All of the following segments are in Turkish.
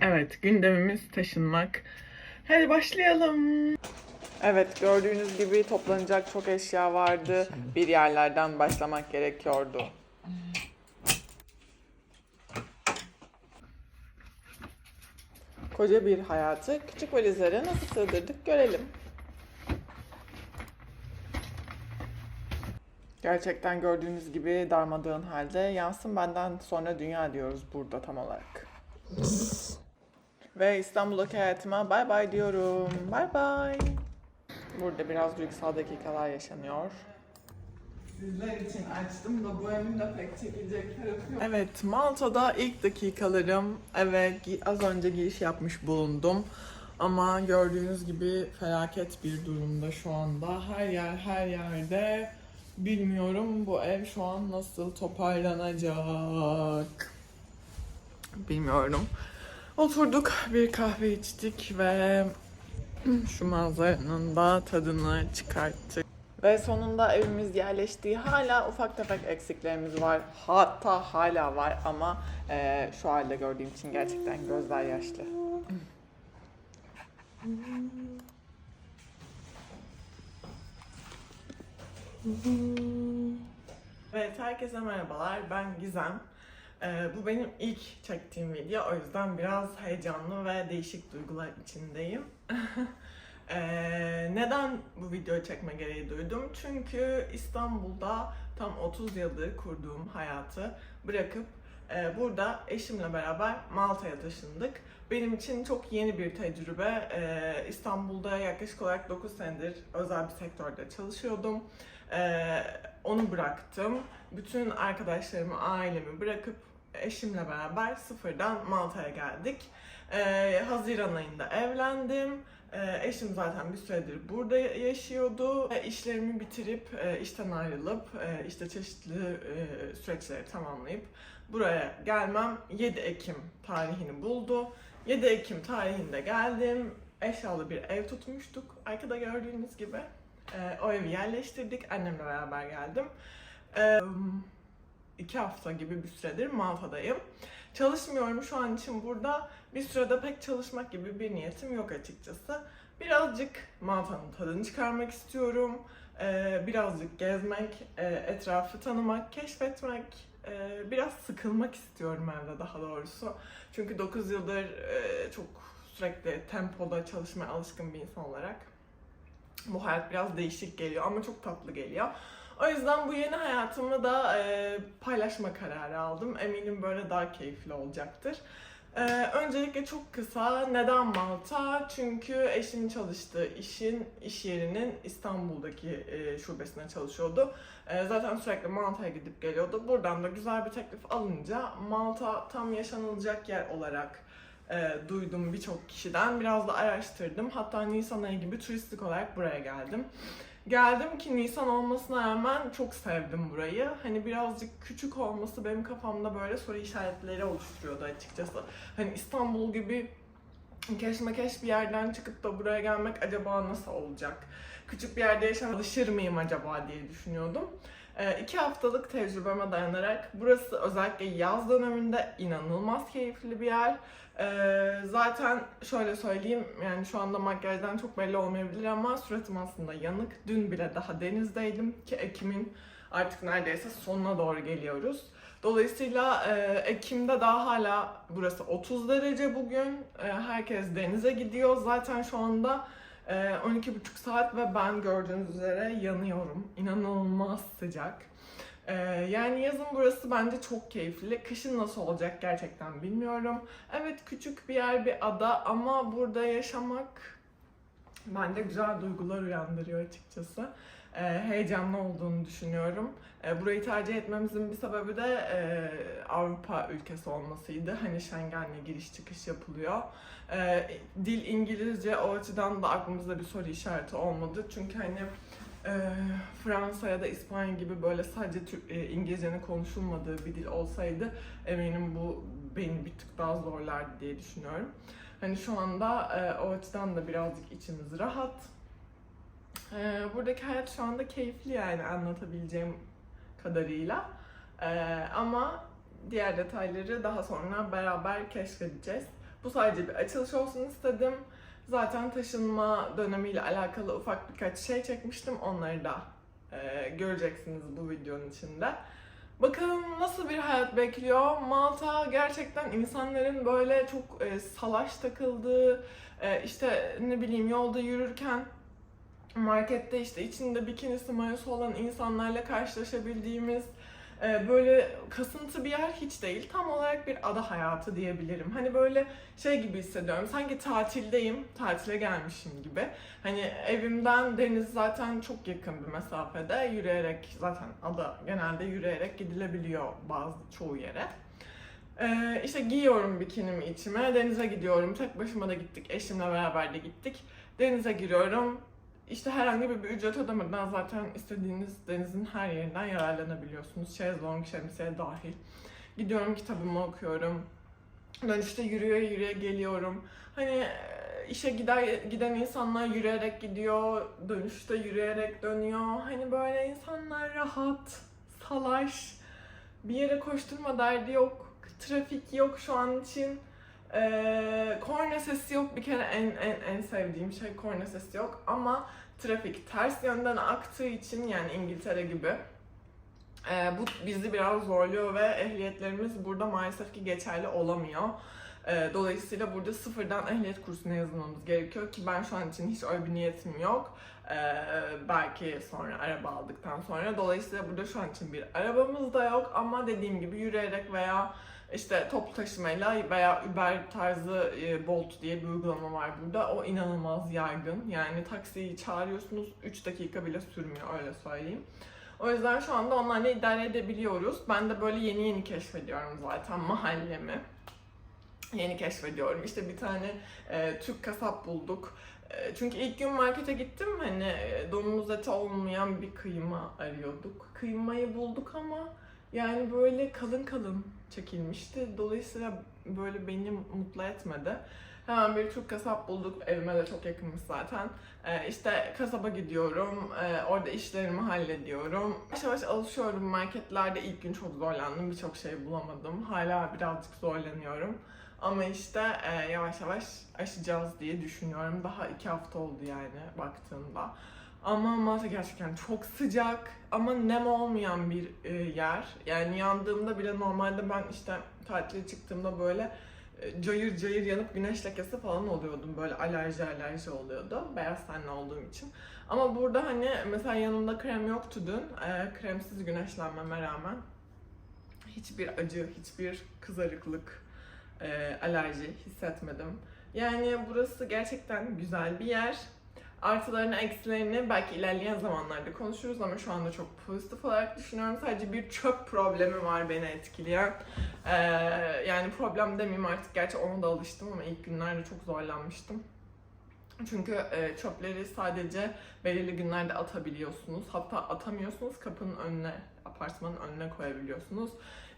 Evet, gündemimiz taşınmak. Hadi başlayalım. Evet, gördüğünüz gibi toplanacak çok eşya vardı. Bir yerlerden başlamak gerekiyordu. Koca bir hayatı küçük valizlere nasıl sığdırdık görelim. Gerçekten gördüğünüz gibi darmadağın halde yansın benden sonra dünya diyoruz burada tam olarak. Ve İstanbul'daki hayatıma bay bay diyorum. Bay bay. Burada biraz duygusal dakikalar yaşanıyor. Sizler için açtım da bu evin de pek tarafı yok. Evet, Malta'da ilk dakikalarım. Evet, az önce giriş yapmış bulundum. Ama gördüğünüz gibi felaket bir durumda şu anda. Her yer her yerde. Bilmiyorum bu ev şu an nasıl toparlanacak. Bilmiyorum. Oturduk, bir kahve içtik ve şu manzaranın da tadını çıkarttık. Ve sonunda evimiz yerleşti. Hala ufak tefek eksiklerimiz var. Hatta hala var ama eee, şu halde gördüğüm için gerçekten gözler yaşlı. Evet, herkese merhabalar. Ben Gizem. Ee, bu benim ilk çektiğim video. O yüzden biraz heyecanlı ve değişik duygular içindeyim. Ee, neden bu videoyu çekme gereği duydum? Çünkü İstanbul'da tam 30 yıldır kurduğum hayatı bırakıp e, burada eşimle beraber Malta'ya taşındık. Benim için çok yeni bir tecrübe. Ee, İstanbul'da yaklaşık olarak 9 senedir özel bir sektörde çalışıyordum. Ee, onu bıraktım. Bütün arkadaşlarımı, ailemi bırakıp eşimle beraber sıfırdan Malta'ya geldik. Ee, Haziran ayında evlendim. Ee, eşim zaten bir süredir burada yaşıyordu. E, işlerimi bitirip, e, işten ayrılıp, e, işte çeşitli e, süreçleri tamamlayıp buraya gelmem 7 Ekim tarihini buldu. 7 Ekim tarihinde geldim. Eşyalı bir ev tutmuştuk. Arkada gördüğünüz gibi. Ee, o evi yerleştirdik. Annemle beraber geldim. Ee, iki hafta gibi bir süredir Malta'dayım. Çalışmıyorum şu an için burada. Bir sürede pek çalışmak gibi bir niyetim yok açıkçası. Birazcık Malta'nın tadını çıkarmak istiyorum. Ee, birazcık gezmek, e, etrafı tanımak, keşfetmek, e, biraz sıkılmak istiyorum evde daha doğrusu. Çünkü 9 yıldır e, çok sürekli tempoda çalışmaya alışkın bir insan olarak bu hayat biraz değişik geliyor ama çok tatlı geliyor. O yüzden bu yeni hayatımı da e, paylaşma kararı aldım. Eminim böyle daha keyifli olacaktır. E, öncelikle çok kısa neden Malta? Çünkü eşimin çalıştığı işin iş yerinin İstanbul'daki e, şubesine çalışıyordu. E, zaten sürekli Malta'ya gidip geliyordu. Buradan da güzel bir teklif alınca Malta tam yaşanılacak yer olarak e, duydum birçok kişiden. Biraz da araştırdım. Hatta Nisan ayı gibi turistik olarak buraya geldim. Geldim ki Nisan olmasına rağmen çok sevdim burayı. Hani birazcık küçük olması benim kafamda böyle soru işaretleri oluşturuyordu açıkçası. Hani İstanbul gibi keşmekeş bir yerden çıkıp da buraya gelmek acaba nasıl olacak? Küçük bir yerde yaşamaya alışır mıyım acaba diye düşünüyordum. E, iki haftalık tecrübeme dayanarak burası özellikle yaz döneminde inanılmaz keyifli bir yer. Ee, zaten şöyle söyleyeyim yani şu anda makyajdan çok belli olmayabilir ama suratım aslında yanık. Dün bile daha denizdeydim ki Ekim'in artık neredeyse sonuna doğru geliyoruz. Dolayısıyla e, Ekim'de daha hala burası 30 derece bugün. E, herkes denize gidiyor. Zaten şu anda 12,5 saat ve ben gördüğünüz üzere yanıyorum. İnanılmaz sıcak. Ee, yani yazın burası bence çok keyifli. Kışın nasıl olacak gerçekten bilmiyorum. Evet küçük bir yer bir ada ama burada yaşamak bende güzel duygular uyandırıyor açıkçası. Ee, heyecanlı olduğunu düşünüyorum. Ee, burayı tercih etmemizin bir sebebi de e, Avrupa ülkesi olmasıydı. Hani Schengen'le giriş çıkış yapılıyor. Dil İngilizce o açıdan da aklımızda bir soru işareti olmadı. Çünkü hani e, Fransa ya da İspanya gibi böyle sadece e, İngilizcenin konuşulmadığı bir dil olsaydı eminim bu beni bir tık daha zorlardı diye düşünüyorum. Hani şu anda e, o açıdan da birazcık içimiz rahat. E, buradaki hayat şu anda keyifli yani anlatabileceğim kadarıyla. E, ama diğer detayları daha sonra beraber keşfedeceğiz. Bu sadece bir açılış olsun istedim. Zaten taşınma dönemiyle alakalı ufak birkaç şey çekmiştim. Onları da e, göreceksiniz bu videonun içinde. Bakalım nasıl bir hayat bekliyor. Malta gerçekten insanların böyle çok e, salaş takıldığı, e, işte ne bileyim yolda yürürken markette işte içinde bikinisi mayosu olan insanlarla karşılaşabildiğimiz e, böyle kasıntı bir yer hiç değil. Tam olarak bir ada hayatı diyebilirim. Hani böyle şey gibi hissediyorum. Sanki tatildeyim, tatile gelmişim gibi. Hani evimden deniz zaten çok yakın bir mesafede. Yürüyerek zaten ada genelde yürüyerek gidilebiliyor bazı çoğu yere. Ee, işte giyiyorum bikinimi içime, denize gidiyorum. Tek başıma da gittik, eşimle beraber de gittik. Denize giriyorum. İşte herhangi bir, ücret ödemeden zaten istediğiniz denizin her yerinden yararlanabiliyorsunuz. Şezlong, şemsiye dahil. Gidiyorum kitabımı okuyorum. Dönüşte yürüye yürüye geliyorum. Hani e, işe gider giden insanlar yürüyerek gidiyor, dönüşte yürüyerek dönüyor. Hani böyle insanlar rahat, salaş, bir yere koşturma derdi yok, trafik yok şu an için. Ee, korna sesi yok bir kere en, en en sevdiğim şey korna sesi yok ama trafik ters yönden aktığı için yani İngiltere gibi e, bu bizi biraz zorluyor ve ehliyetlerimiz burada maalesef ki geçerli olamıyor. Dolayısıyla burada sıfırdan ehliyet kursuna yazılmamız gerekiyor ki ben şu an için hiç öyle bir niyetim yok. E, belki sonra araba aldıktan sonra. Dolayısıyla burada şu an için bir arabamız da yok ama dediğim gibi yürüyerek veya işte toplu taşımayla veya Uber tarzı e, Bolt diye bir uygulama var burada. O inanılmaz yaygın. Yani taksiyi çağırıyorsunuz 3 dakika bile sürmüyor öyle söyleyeyim. O yüzden şu anda onlarla idare edebiliyoruz. Ben de böyle yeni yeni keşfediyorum zaten mahallemi. Yeni keşfediyorum. İşte bir tane e, Türk kasap bulduk. E, çünkü ilk gün markete gittim hani e, domuz eti olmayan bir kıyma arıyorduk. Kıymayı bulduk ama yani böyle kalın kalın çekilmişti. Dolayısıyla böyle beni mutlu etmedi. Hemen bir Türk kasap bulduk. Evime de çok yakınmış zaten. Ee, işte kasaba gidiyorum. Ee, orada işlerimi hallediyorum. Yavaş yavaş alışıyorum. Marketlerde ilk gün çok zorlandım. Birçok şey bulamadım. Hala birazcık zorlanıyorum. Ama işte e, yavaş yavaş aşacağız diye düşünüyorum. Daha iki hafta oldu yani baktığımda. Ama Malta gerçekten çok sıcak ama nem olmayan bir e, yer. Yani yandığımda bile normalde ben işte tatile çıktığımda böyle e, cayır cayır yanıp güneş lekesi falan oluyordum. Böyle alerji alerji oluyordu. Beyaz tenli olduğum için. Ama burada hani mesela yanımda krem yoktu dün. E, kremsiz güneşlenmeme rağmen hiçbir acı, hiçbir kızarıklık, e, alerji hissetmedim. Yani burası gerçekten güzel bir yer. Artılarını, eksilerini belki ilerleyen zamanlarda konuşuruz ama şu anda çok pozitif olarak düşünüyorum. Sadece bir çöp problemi var beni etkileyen. Ee, yani problem demeyeyim artık gerçi ona da alıştım ama ilk günlerde çok zorlanmıştım. Çünkü e, çöpleri sadece belirli günlerde atabiliyorsunuz. Hatta atamıyorsunuz kapının önüne, apartmanın önüne koyabiliyorsunuz.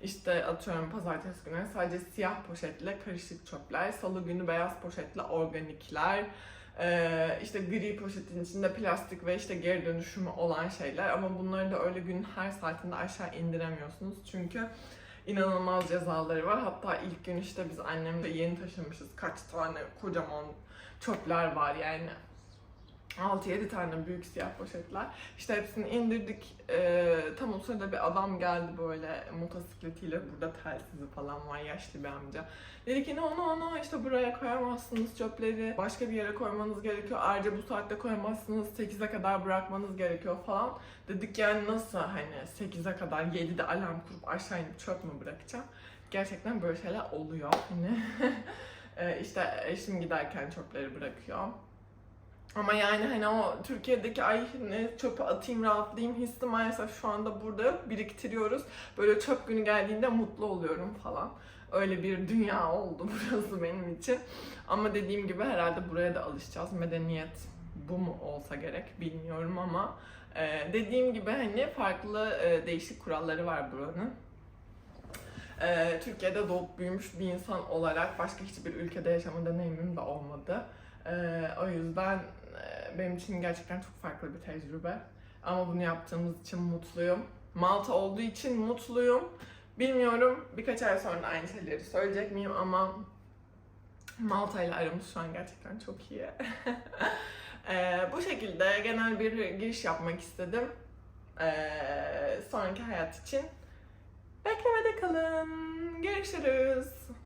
İşte atıyorum pazartesi günü sadece siyah poşetle karışık çöpler, salı günü beyaz poşetle organikler, ee, işte gri poşetin içinde plastik ve işte geri dönüşümü olan şeyler ama bunları da öyle gün her saatinde aşağı indiremiyorsunuz çünkü inanılmaz cezaları var. Hatta ilk gün işte biz annemle yeni taşınmışız. Kaç tane kocaman çöpler var yani 6-7 tane büyük siyah poşetler. İşte hepsini indirdik. Ee, tam o sırada bir adam geldi böyle motosikletiyle. Burada telsizi falan var. Yaşlı bir amca. Dedi ki no no no işte buraya koyamazsınız çöpleri. Başka bir yere koymanız gerekiyor. Ayrıca bu saatte koyamazsınız. 8'e kadar bırakmanız gerekiyor falan. Dedik yani nasıl hani 8'e kadar 7'de alarm kurup aşağı inip çöp mü bırakacağım? Gerçekten böyle şeyler oluyor. Hani ee, işte eşim giderken çöpleri bırakıyor. Ama yani hani o Türkiye'deki ay ne çöpe atayım rahatlayayım hissi maalesef şu anda burada. Biriktiriyoruz. Böyle çöp günü geldiğinde mutlu oluyorum falan. Öyle bir dünya oldu burası benim için. Ama dediğim gibi herhalde buraya da alışacağız. Medeniyet bu mu olsa gerek bilmiyorum ama e, dediğim gibi hani farklı e, değişik kuralları var buranın. E, Türkiye'de doğup büyümüş bir insan olarak başka hiçbir ülkede yaşama deneyimim de olmadı. E, o yüzden ee, benim için gerçekten çok farklı bir tecrübe. Ama bunu yaptığımız için mutluyum. Malta olduğu için mutluyum. Bilmiyorum birkaç ay sonra aynı şeyleri söyleyecek miyim ama Malta ile aramız şu an gerçekten çok iyi. ee, bu şekilde genel bir giriş yapmak istedim. Ee, sonraki hayat için beklemede kalın. Görüşürüz.